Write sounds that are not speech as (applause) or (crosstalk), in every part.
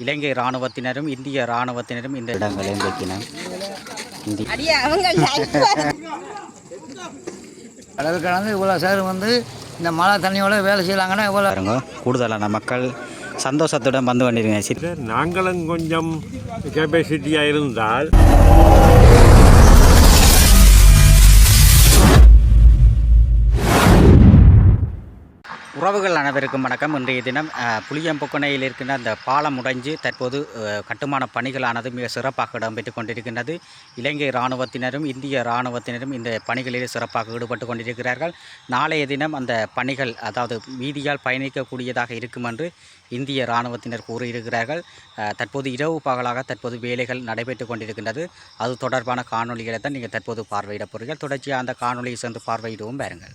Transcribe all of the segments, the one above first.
இலங்கை இராணுவத்தினரும் இந்திய இராணுவத்தினரும் இந்த இடங்களை வைக்கினர் இந்தி அடியா அவங்க கடல் கடந்து இவ்வளோ சேர் வந்து இந்த மழை தண்ணியோட வேலை செய்யலாங்கன்னா இவ்வளோ பாருங்க கூடுதலான மக்கள் சந்தோஷத்துடன் வந்து சி- நாங்களும் கொஞ்சம் கெப்பாசிட்டியாக இருந்தால் உறவுகள் அனைவருக்கும் வணக்கம். இன்றைய தினம் அஹ், புளியம்பொக்கனையில் இருக்கின்ற அந்த பாலம் உடைஞ்சு தற்போது கட்டுமான பணிகளானது மிக சிறப்பாக இடம்பெற்று கொண்டிருக்கின்றது. இலங்கை இராணுவத்தினரும் இந்திய இராணுவத்தினரும் இந்த பணிகளில் சிறப்பாக ஈடுபட்டு கொண்டிருக்கிறார்கள். நாளைய தினம் அந்த பணிகள் அதாவது வீதியால் பயணிக்கக்கூடியதாக இருக்கும் என்று இந்திய இராணுவத்தினர் கூறியிருக்கிறார்கள். தற்போது இரவு பகலாக தற்போது வேலைகள் நடைபெற்று கொண்டிருக்கின்றது. அது தொடர்பான காணொலிகளை தான் நீங்கள் தற்போது பார்வையிட போகிறீர்கள். தொடர்ச்சியாக அந்த காணொலியை சேர்ந்து பார்வையிடவும். பாருங்கள்.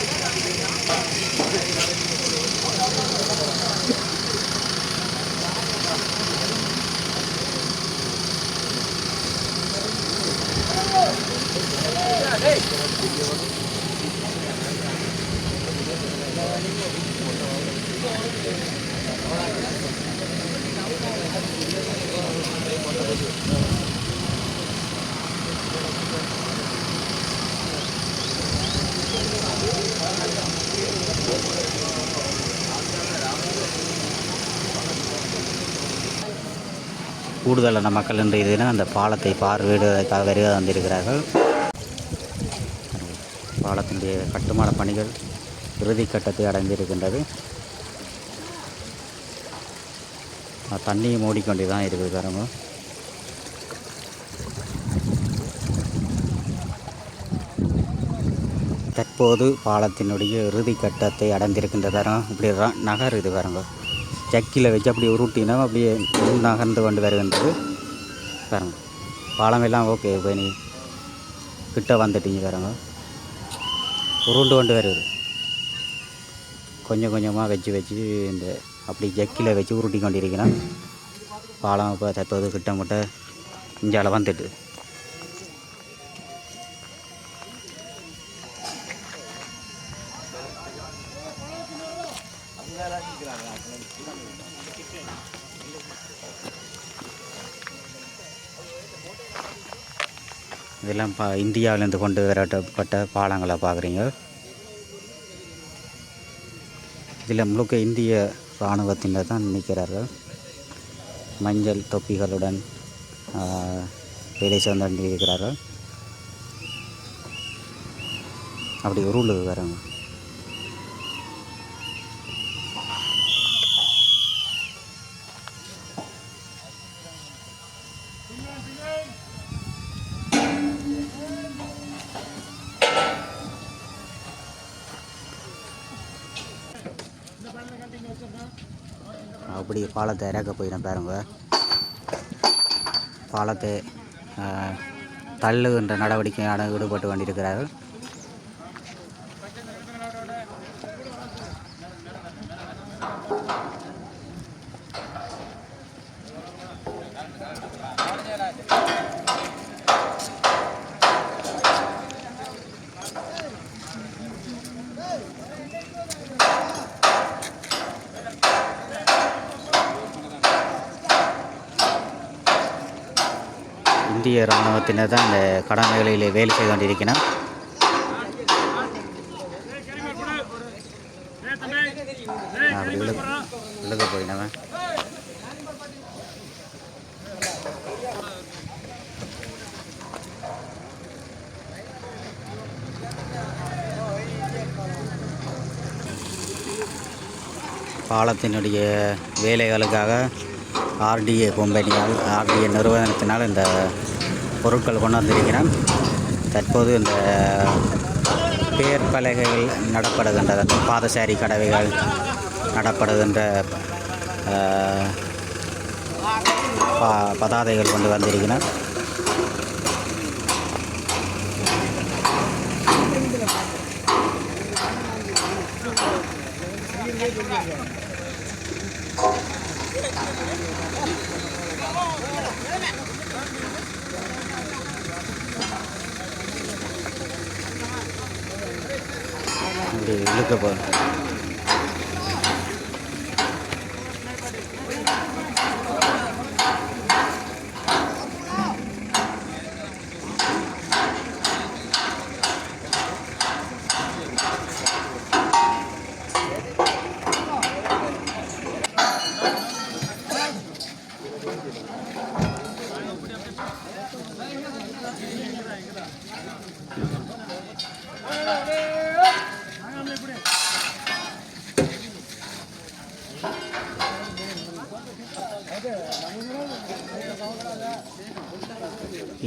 கூடுதலான மக்கள் இன்றைய தினம் அந்த பாலத்தை பார்வையிடுவதற்காக வருகை வந்திருக்கிறார்கள் பாலத்தினுடைய கட்டுமான பணிகள் இறுதி கட்டத்தை அடைந்திருக்கின்றது. தண்ணியை மூடிக்கொண்டு தான் இருக்குது பாருங்க தற்போது பாலத்தினுடைய இறுதி கட்டத்தை அடைந்திருக்கின்ற தரம் இப்படி நகர் இது பாருங்க. ஜக்கியில் வச்சு அப்படியே உருட்டினா அப்படியே நகர்ந்து கொண்டு வருகின்றது. பாருங்க. பாலம் எல்லாம் ஓகே இப்போ நீ கிட்ட வந்துட்டீங்க பாருங்க. உருண்டு கொண்டு வருது. கொஞ்சம் கொஞ்சமாக வச்சு வச்சு இந்த அப்படி ஜக்கியில் வச்சு உருட்டி கொண்டிருக்கிறேன். பாலம் இப்போ தற்போது கிட்டமிட்ட இஞ்சால வந்துட்டு. இதெல்லாம் பா இந்தியாவிலேருந்து கொண்டு வரப்பட்ட பாலங்களை பார்க்குறீங்க. இதில் முழுக்க இந்திய இராணுவத்தினர் தான் நிற்கிறார்கள். மஞ்சள் தொப்பிகளுடன் வேலை சேர்ந்து இருக்கிறார்கள். அப்படி உருளுக்கு வராங்க பாலத்தை இறக்க போயிடும் பாருங்க. பாலத்தை தள்ளுகின்ற நடவடிக்கையான ஈடுபட்டு கொண்டிருக்கிறார்கள். இந்திய இராணுவத்தினர் தான் இந்த கடமைகளில் வேலை செய்து கொண்டிருக்கிறார் அப்படி விழுக போயினவன். பாலத்தினுடைய வேலைகளுக்காக ஆர்டிஏ கம்பெனியால் ஆர்டிஏ நிறுவனத்தினால் இந்த பொருட்கள் கொண்டாந்திருக்கிறேன். தற்போது இந்த பேர் பலகைகள் நடப்படுகின்றது பாதசாரி கடவைகள் நடப்படுகின்ற ப- பதாதைகள் கொண்டு வந்திருக்கிறேன். இப்படி இழுக்க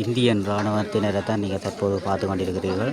இந்தியன் இராணுவத்தினரை தான் நீங்கள் தற்போது பார்த்து கொண்டிருக்கிறீர்கள்.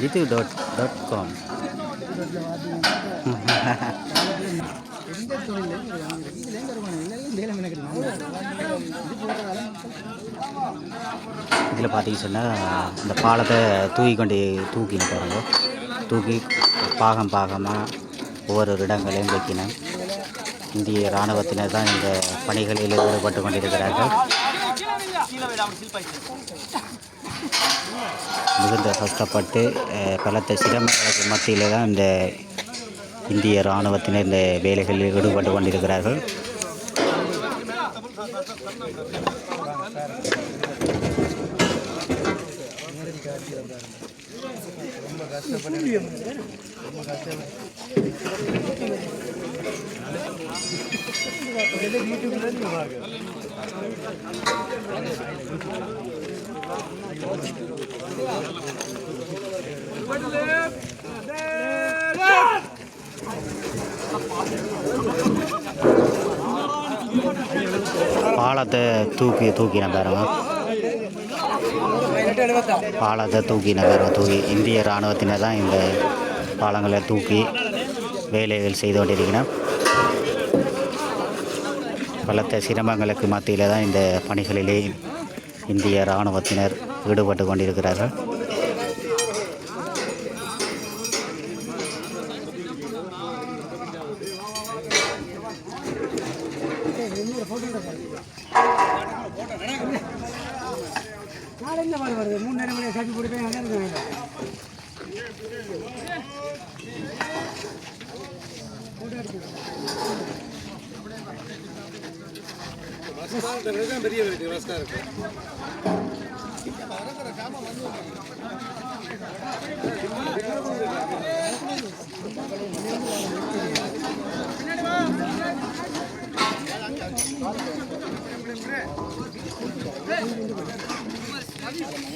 கொண்டிருக்கிற டாட் டாட் காம் இதில் பார்த்தீங்க சொன்னால் இந்த பாலத்தை தூக்கி கொண்டு தூக்கின்னு போகிறாங்க. தூக்கி பாகம் பாகமாக ஒவ்வொரு இடங்களையும் வைக்கினேன் இந்திய இராணுவத்தினர் தான் இந்த பணிகளில் ஈடுபட்டு கொண்டிருக்கிறார்கள். மிகுந்த கஷ்டப்பட்டு பலத்த சிரமங்களுக்கு மத்தியில் தான் இந்த இந்திய இராணுவத்தினர் இந்த வேலைகளில் ஈடுபட்டு கொண்டிருக்கிறார்கள். பாலத்தை தூக்கி தூக்கின பாருங்க. பாலத்தை தூக்கின பாருங்க தூக்கி. இந்திய இராணுவத்தினர் தான் இந்த பாலங்களை தூக்கி வேலைகள் செய்து கொண்டிருக்கிறோம் பலத்த சிரமங்களுக்கு மத்தியில் தான் இந்த பணிகளிலே இந்திய இராணுவத்தினர் ஈடுபட்டு கொண்டிருக்கிறார்கள். காட்டி போட்டு நல்லா இருக்கு பெரிய இருக்கு ரஸ்கா இதில்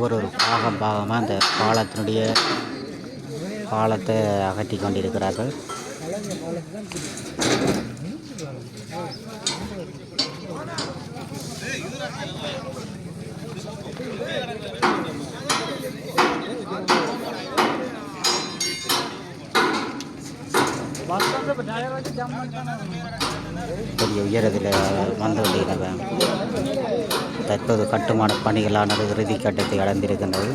ஒவ்வொரு ஒரு பாகம் பாகமாக அந்த பாலத்தினுடைய பாலத்தை அகற்றி கொண்டிருக்கிறார்கள் பெரிய உயரத்தில் வந்து கொண்டிருக்கிறது தற்போது கட்டுமான பணிகளானது இறுதி கட்டத்தை அடைந்திருக்கின்றது.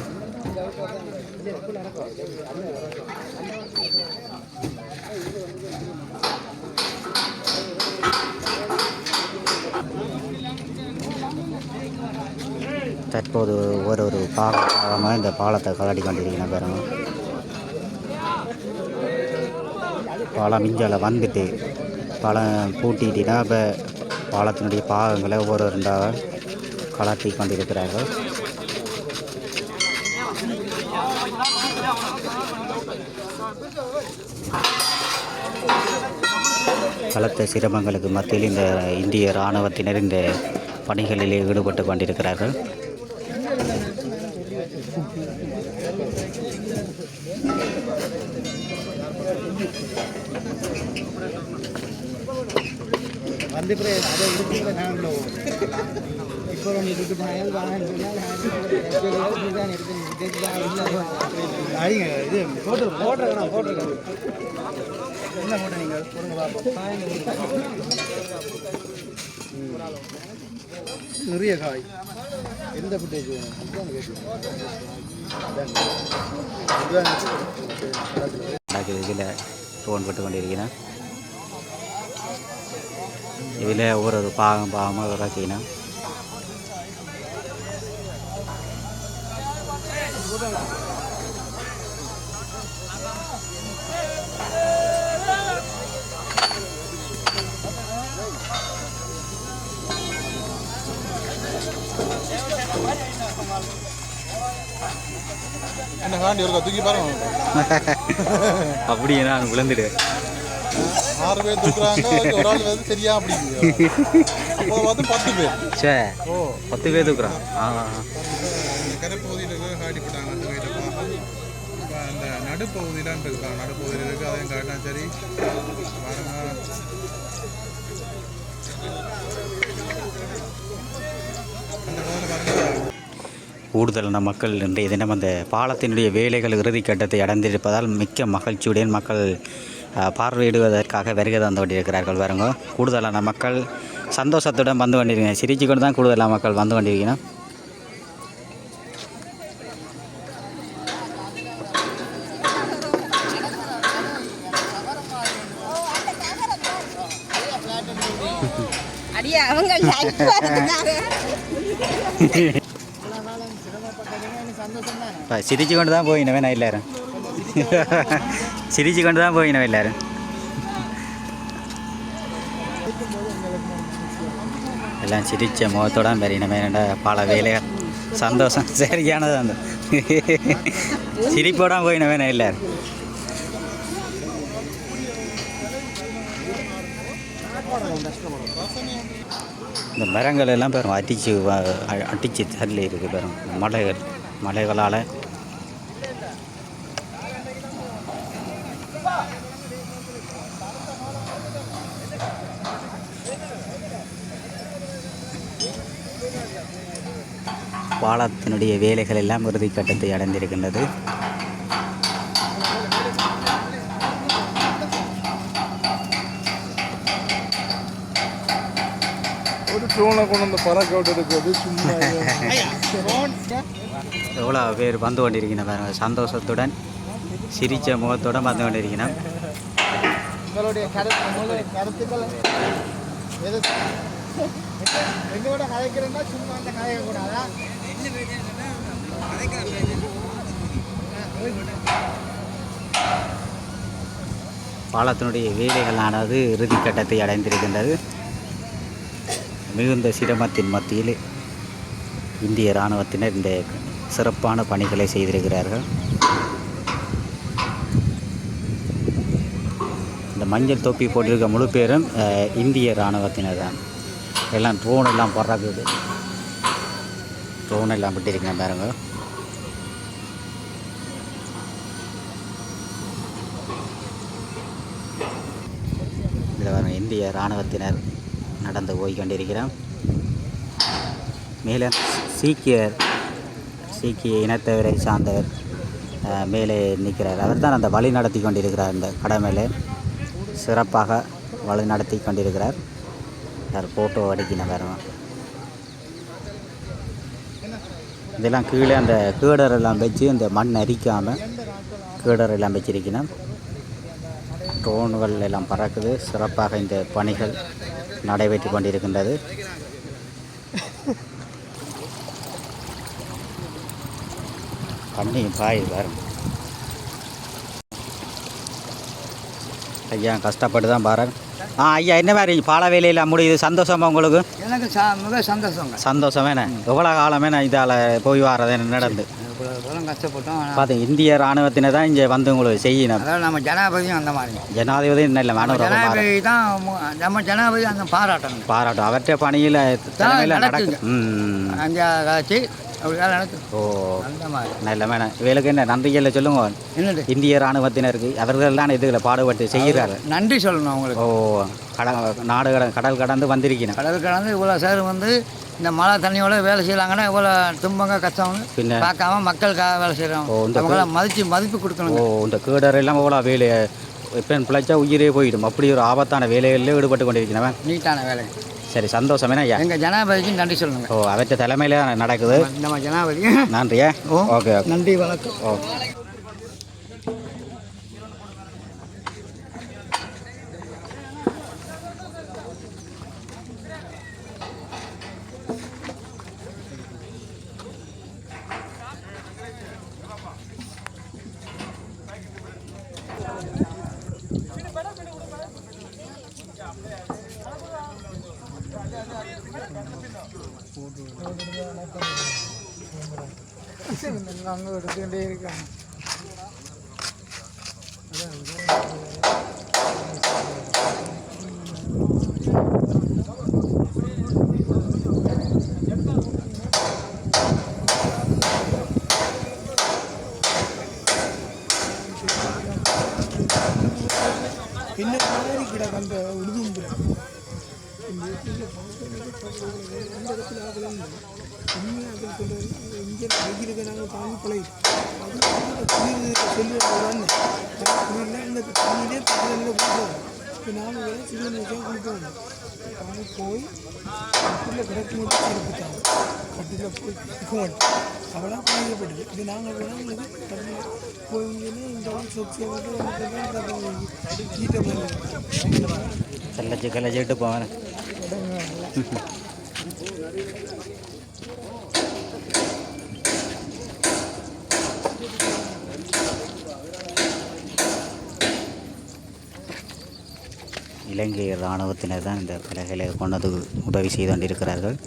தற்போது ஒரு ஒரு பாகமாக இந்த பாலத்தை கலாடி கொண்டிருக்கிறேன் பாருங்க பாலம் இஞ்சால வந்துட்டு பழம் பூட்டிட்டுனா இப்போ பாலத்தினுடைய பாகங்களை ஒவ்வொரு ரெண்டாக கலட்டி கொண்டிருக்கிறார்கள். பலத்த சிரமங்களுக்கு மத்தியில் இந்த இந்திய இராணுவத்தினர் இந்த பணிகளிலே ஈடுபட்டு கொண்டிருக்கிறார்கள். வந்து பிறகு அதை இருக்கிற நாங்கள் இப்போ ஒன்று இருக்கு பயல் வாங்கன்னு சொன்னால் அடிங்க இது போட்டு போட்டிருக்கணும் போட்டிருக்கணும் என்ன போட்ட நீங்கள் கொடுங்க பார்ப்போம் நிறைய காய். எந்த ஃபுட்டேஜ் வேணும்? இதில் ஃபோன் போட்டு கொண்டிருக்கிறேன். இதில் ஒரு பாகம் பாகமாக உருவாக்கினேன் என்ன காண்டி ஒரு தூக்கி பாருங்க. (laughs) அப்படியே நான் விழுந்துடு ஆறு பேர் தூக்குறாங்க ஒரு ஆள் வந்து சரியா அப்படிங்குது. அப்போ வந்து பத்து பேர். சே ஓ. பத்து பேர் தூக்குறான். ஆ. கரைப்பகுதியில் இருக்க காட்டி போட்டாங்க அந்த வீட்டில் அந்த நடுப்பகுதியிலான் இருக்காங்க. நடுப்பகுதியில் இருக்கு அதையும் காட்டினா சரி. கூடுதலான மக்கள் இன்றைய தினம் அந்த பாலத்தினுடைய வேலைகள் இறுதி கட்டத்தை அடைந்திருப்பதால் மிக்க மகிழ்ச்சியுடன் மக்கள் பார்வையிடுவதற்காக வருகை தந்து கொண்டிருக்கிறார்கள் பாருங்க. கூடுதலான மக்கள் சந்தோஷத்துடன் வந்து கொண்டிருக்கீங்க சிரிச்சு கொண்டு தான் கூடுதலான மக்கள் வந்து கொண்டிருக்கணும் அடியே அவங்க (laughs) சிரிச்சு கொண்டு தான் போயினவே நான் எல்லாரும் சிரிச்சு கொண்டு தான் போயினோம் எல்லாரும். எல்லாம் சிரிச்ச முகத்தோட பெரியனமே பல வேலைகள் சந்தோஷம். சரியானது அந்த. சிரிப்போட போயினவே நான் எல்லாரும். இந்த மரங்கள் எல்லாம் பாருங்க அடிச்சு அ- அடிச்சு தள்ளி இருக்கு பாருங்க. மலைகள் மலைகளால் பாலத்தினுடைய வேலைகள் எல்லாம் இறுதி கட்டத்தை அடைந்திருக்கின்றது. ஒரு ட்ரோனை கொண்டு வந்து பறக்க விட்டு இருக்கிறது சும்மா எவ்வளோ பேர் வந்து கொண்டிருக்கணும் பாருங்க சந்தோஷத்துடன் சிரிச்ச முகத்துடன் வந்து கொண்டிருக்கணும் உங்களுடைய கருத்து உங்களுடைய கருத்துக்கள் எது? எங்களோட கதைக்கிறேன்னா சும்மா அந்த கதைக்க கூடாதா? பாலத்தினுடைய வேலைகளானது இறுதி கட்டத்தை அடைந்திருக்கின்றது. மிகுந்த சிரமத்தின் மத்தியில் இந்திய இராணுவத்தினர் இந்த சிறப்பான பணிகளை செய்திருக்கிறார்கள். இந்த மஞ்சள் தொப்பி போட்டிருக்க முழு பேரும் இந்திய இராணுவத்தினர் தான். எல்லாம் ட்ரோன் எல்லாம் பறக்குது. ட்ரோன் எல்லாம் விட்டிருக்கேன் பாருங்க. இதில் வரும் இந்திய இராணுவத்தினர் நடந்து போய் கொண்டிருக்கிறோம் மேலே சீக்கியர் சீக்கிய இனத்தவரை சார்ந்தவர் மேலே நிற்கிறார். அவர் தான் அந்த வழி நடத்தி கொண்டிருக்கிறார் இந்த கடமையில். சிறப்பாக வழி நடத்தி கொண்டிருக்கிறார். யார் ஃபோட்டோ அடிக்கின வரவன் இதெல்லாம் கீழே அந்த கீடர் எல்லாம் வச்சு இந்த மண் அரிக்காமல் கீடர் எல்லாம் வச்சிருக்கணும். ட்ரோன்கள் எல்லாம் பறக்குது. சிறப்பாக இந்த பணிகள் நடைபெற்று கொண்டிருக்கின்றது. பண்ணி பாய் வரும் ஐயா கஷ்டப்பட்டு தான் பாருங்க. ஆ ஐயா என்ன மாதிரி பால வேலையில் முடியுது? சந்தோஷமா உங்களுக்கு? எனக்கு சா மிக சந்தோஷங்க. சந்தோஷம் வேணே எவ்வளோ காலமே நான் இதால் போய் வரது நடந்து? கஷ்டப்பட்டோம் இந்திய இராணுவத்தினை தான் இங்கே வந்து உங்களுக்கு செய்யணும். அதாவது நம்ம ஜனாதிபதியும் அந்த மாதிரி. ஜனாதிபதி என்ன இல்லை வேணும் ஜனாதிபதி தான் நம்ம ஜனாதிபதி அந்த பாராட்டணும் பாராட்டும். அவற்றை பணியில் தலைமையில். நடக்கும் காட்சி அப்படிதான் நடக்குது ஓ. அந்த மாதிரி. நல்ல வேணாம் இவளுக்கு என்ன நன்றிகளை சொல்லுங்க. என்னது? இந்திய இராணுவத்தினருக்கு அவர்கள் தான் இதுகளை பாடுபட்டு செய்கிறார்கள். நன்றி சொல்லணும் ஓ அவங்களுக்கு கட நாடு கட கடல் கடந்து வந்திருக்கணும் கடல் கடந்து இவ்வளோ சார் வந்து இந்த மழை தண்ணியோட வேலை செய்கிறாங்கன்னா இவ்வளோ துன்பங்க கஷ்டம்னு பின்ன? பார்க்காம மக்களுக்காக வேலை செய்கிறோம் ஓ, இந்த அவங்கள மதித்து மதிப்பு ஓ கொடுக்கணுங்க இந்த கீடர் எல்லாம் எவ்வளோ வேலை இப்போ பிழைச்சா உயிரே போயிடும். அப்படி ஒரு ஆபத்தான வேலைகளில் ஈடுபட்டு கொண்டிருக்கிறவன் நீட்டான வேலை. சரி சந்தோஷம். என்ன ஐயா? எங்கள் ஜனாதிபதிக்கு நன்றி சொல்லணுங்க ஓ அவற்றை தலைமையில் நடக்குது. நம்ம ஜனாதிபதி. நன்றியா. Okay okay. நன்றி வணக்கம். ஓ என்ன மாதிரி கிடக்கு அந்த உடுதும்பு இந்த இடத்துல ஆகலாம் உண்மையாக அதில் கொண்டு வந்து இங்கே வெயிலுக்கு நாங்கள் தாங்கி பழகி அது குளிர் சொல்லுவாங்க குளிரில் இந்த தண்ணியிலே தண்ணியில் குளிப்போம் இப்போ நாங்கள் வேலை சிறுவன் வச்சா குளிப்போம் அவங்க போய் கட்டில் கிடக்கும் போது கிடப்பிட்டாங்க கட்டில் போய் அவெல்லாம் பாதிக்கப்பட்டது இது நாங்கள் வேணால் தமிழ் தண்ணியில் இந்த சொச்சை விட்டு போவேன் இலங்கை இராணுவத்தினர் தான் இந்த பலகைகளை கொண்டது உதவி செய்து கொண்டிருக்கிறார்கள்.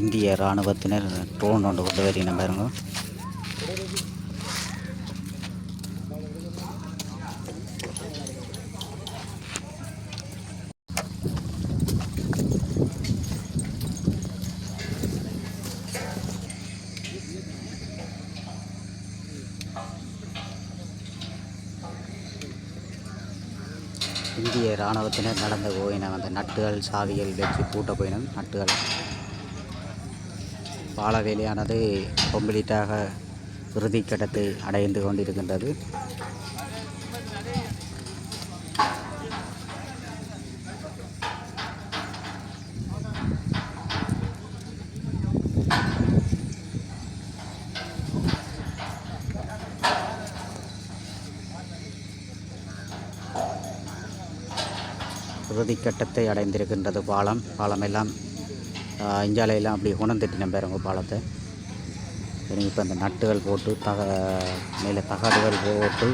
இந்திய இராணுவத்தினர் ட்ரோன் ஒன்று கொண்டு வரீங்க பாருங்க. இந்திய இராணுவத்தினர் நடந்த போயினம் அந்த நட்டுகள் சாவிகள் வச்சு பூட்ட போயினம் நட்டுகள் பாலவேலியானது கொம்பிலீட்டாக இறுதிக்கட்டத்தை அடைந்து கொண்டிருக்கின்றது. இறுதிக்கட்டத்தை அடைந்திருக்கின்றது பாலம். பாலமெல்லாம் இஞ்சாலையெல்லாம் அப்படி உணர்ந்துட்டின பேருங்க பாலத்தை. இப்போ இந்த நட்டுகள் போட்டு தக மேலே தகடுகள் போட்டு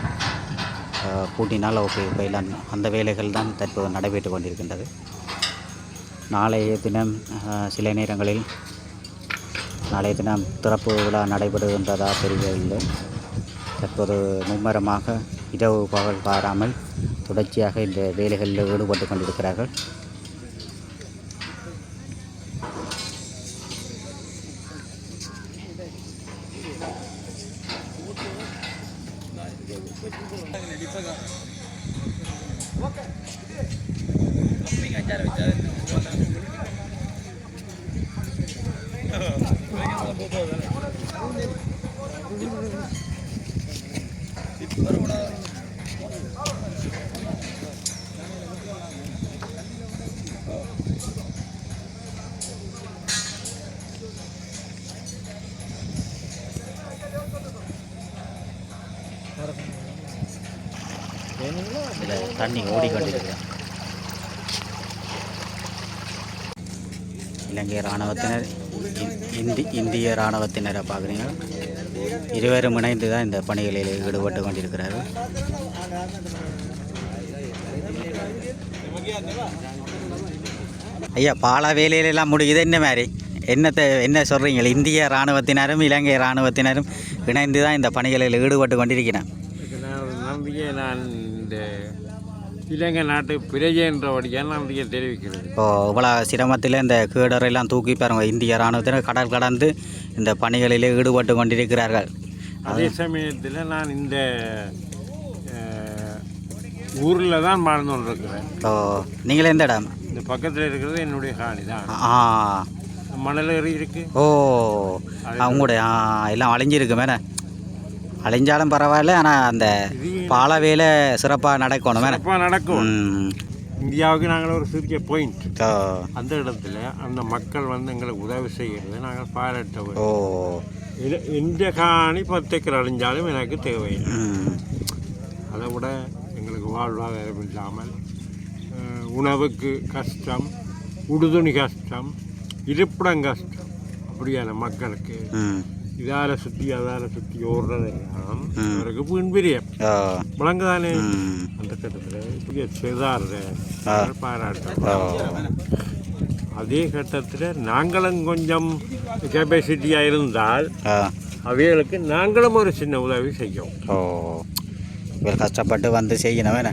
கூட்டினால் ஓகே இப்போ எல்லாம் அந்த வேலைகள் தான் தற்போது நடைபெற்று கொண்டிருக்கின்றது. நாளைய தினம் சில நேரங்களில் நாளைய தினம் திறப்பு விழா நடைபெறுகின்றதா தெரியவில்லை. தற்போது மும்மரமாக இரவு பகல் பாராமல் தொடர்ச்சியாக இந்த வேலைகளில் ஈடுபட்டு கொண்டிருக்கிறார்கள். இதில் தண்ணி ஓடிக்கொண்டிருக்கிறது இலங்கை இராணுவத்தினர் இந்- இந்தி இந்திய இராணுவத்தினரை பார்க்குறீங்க. இருவரும் இணைந்து தான் இந்த பணிகளில் ஈடுபட்டு கொண்டிருக்கிறார்கள். ஐயா பால வேலையிலெல்லாம் முடியுது என்ன மாதிரி? என்னத்தை என்ன சொல்கிறீங்க இந்திய இராணுவத்தினரும் இலங்கை இராணுவத்தினரும் இணைந்து தான் இந்த பணிகளில் ஈடுபட்டு கொண்டிருக்கிறேன் நம்பிக்கை நான் இந்த இலங்கை நாட்டு பிரஜைன்றபடியாக நம்பிக்கை தெரிவிக்கிறது இப்போ இவ்வளோ சிரமத்தில் இந்த கீடரெல்லாம் தூக்கி பாருங்க இந்திய இராணுவத்தினர் கடல் கடந்து இந்த பணிகளில் ஈடுபட்டு கொண்டிருக்கிறார்கள். அதே சமயத்தில் நான் இந்த ஊரில் தான் வாழ்ந்து கொண்டிருக்கிறேன். இப்போ நீங்களே எந்த இடம்? இந்த பக்கத்தில் இருக்கிறது என்னுடைய காணி தான். ஆ மணல் இருக்கு. ஓ அவங்களோட ஆ எல்லாம் அழிஞ்சிருக்கு மேலே அழிஞ்சாலும் பரவாயில்ல ஆனால் அந்த பால வேலை சிறப்பாக நடக்கணும் மேலே சிறப்பாக நடக்கும். இந்தியாவுக்கு நாங்கள் ஒரு சிறிய பாயிண்ட் அந்த இடத்துல அந்த மக்கள் வந்து எங்களுக்கு உதவி செய்கிறது நாங்கள் பாராட்ட ஓ. இந்த காணி பத்துக்கு அழிஞ்சாலும் எனக்கு ம். அதை விட எங்களுக்கு வாழ்வாதாரம் இல்லாமல் உணவுக்கு கஷ்டம் உடுதுணி கஷ்டம் இருப்பிடம் கஷ்டம் அப்படியான மக்களுக்கு சுற்றி அதால சுற்றி ஓடுறதெல்லாம் ம். அவருக்கு பின்பிரியம் ம் அந்த செய்தாரு ஆ. பாராட்டம் ஓ அதே கட்டத்தில் நாங்களும் கொஞ்சம் கெப்பாசிட்டியாக இருந்தால் அவைகளுக்கு நாங்களும் ஒரு சின்ன உதவி செய்யும் ஓ இவர் கஷ்டப்பட்டு வந்து செய்யணும் வேணே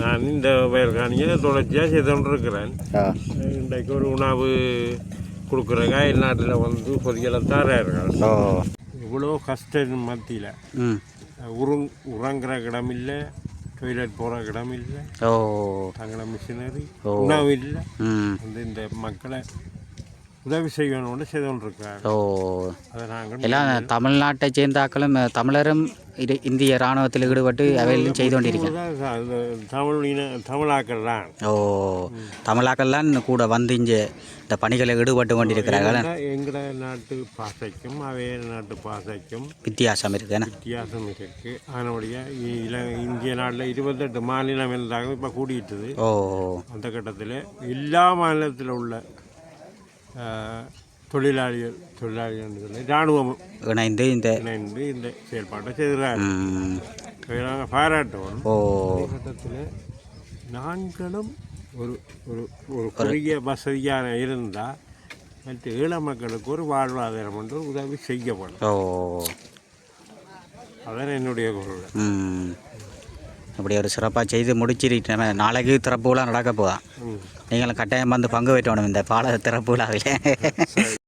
நான் இந்த வயல்காணியை தொடர்ச்சியாக செய்து கொண்டிருக்கிறேன் இன்றைக்கு ஒரு உணவு கொடுக்குறங்க நாட்டில் வந்து தாரார்கள் ஓ. இவ்வளோ கஷ்டம் மத்தியில். ம். உருங் உறங்குற இடம் இல்லை டொய்லெட் போகிற இடம் இல்லை ஓ. தங்கள மிஷினரி. உணவு இல்லை. வந்து இந்த மக்களை உதவி செய்யணும்னு செய்து கொண்டிருக்கிறார். ஓ. எல்லாம் தமிழ்நாட்டை சேர்ந்தாக்களும் தமிழரும் இது இந்திய இராணுவத்தில் ஈடுபட்டு அவையிலும் செய்து கொண்டிருக்கேன் அது தமிழ் இன தமிழாக்கள் தான். ஓ. தமிழாக்கள்லாம் கூட வந்து இங்கே இந்த பணிகளில் ஈடுபட்டு கொண்டிருக்கிறார்கள் எங்கட நாட்டு பாசைக்கும் அவைய நாட்டு பாசைக்கும் வித்தியாசம் இருக்குன்னு வித்தியாசம் இருக்கு. அதனுடைய இந்திய நாட்டில் இருபத்தெட்டு மாநிலம் இருந்தாங்க இப்போ கூடிட்டுது ஓ. அந்த கட்டத்தில் எல்லா மாநிலத்தில் உள்ள தொழிலாளிகள் தொழிலாளிகள் சொல்லி இராணுவமும் இணைந்து இந்த இணைந்து இந்த செயல்பாட்டை செய்கிறார் ம், நாங்கள் பாராட்டுவோம் ஓ. நாங்களும் ஒரு ஒரு ஒரு குறுகிய வசதியான இருந்தால் மற்ற ஏழை மக்களுக்கு ஒரு வாழ்வாதாரம் ஒன்று உதவி செய்யப்படும். ஓ. அதான் என்னுடைய குரல். ம். இப்படி ஒரு சிறப்பாக செய்து முடிச்சிருக்கேன் நாளைக்கு திறப்பு விழா நடக்க போதா ம். நீங்களும் கட்டாயம் வந்து பங்கு பெற்றணும் இந்த பால திறப்பு விழாவில் (laughs)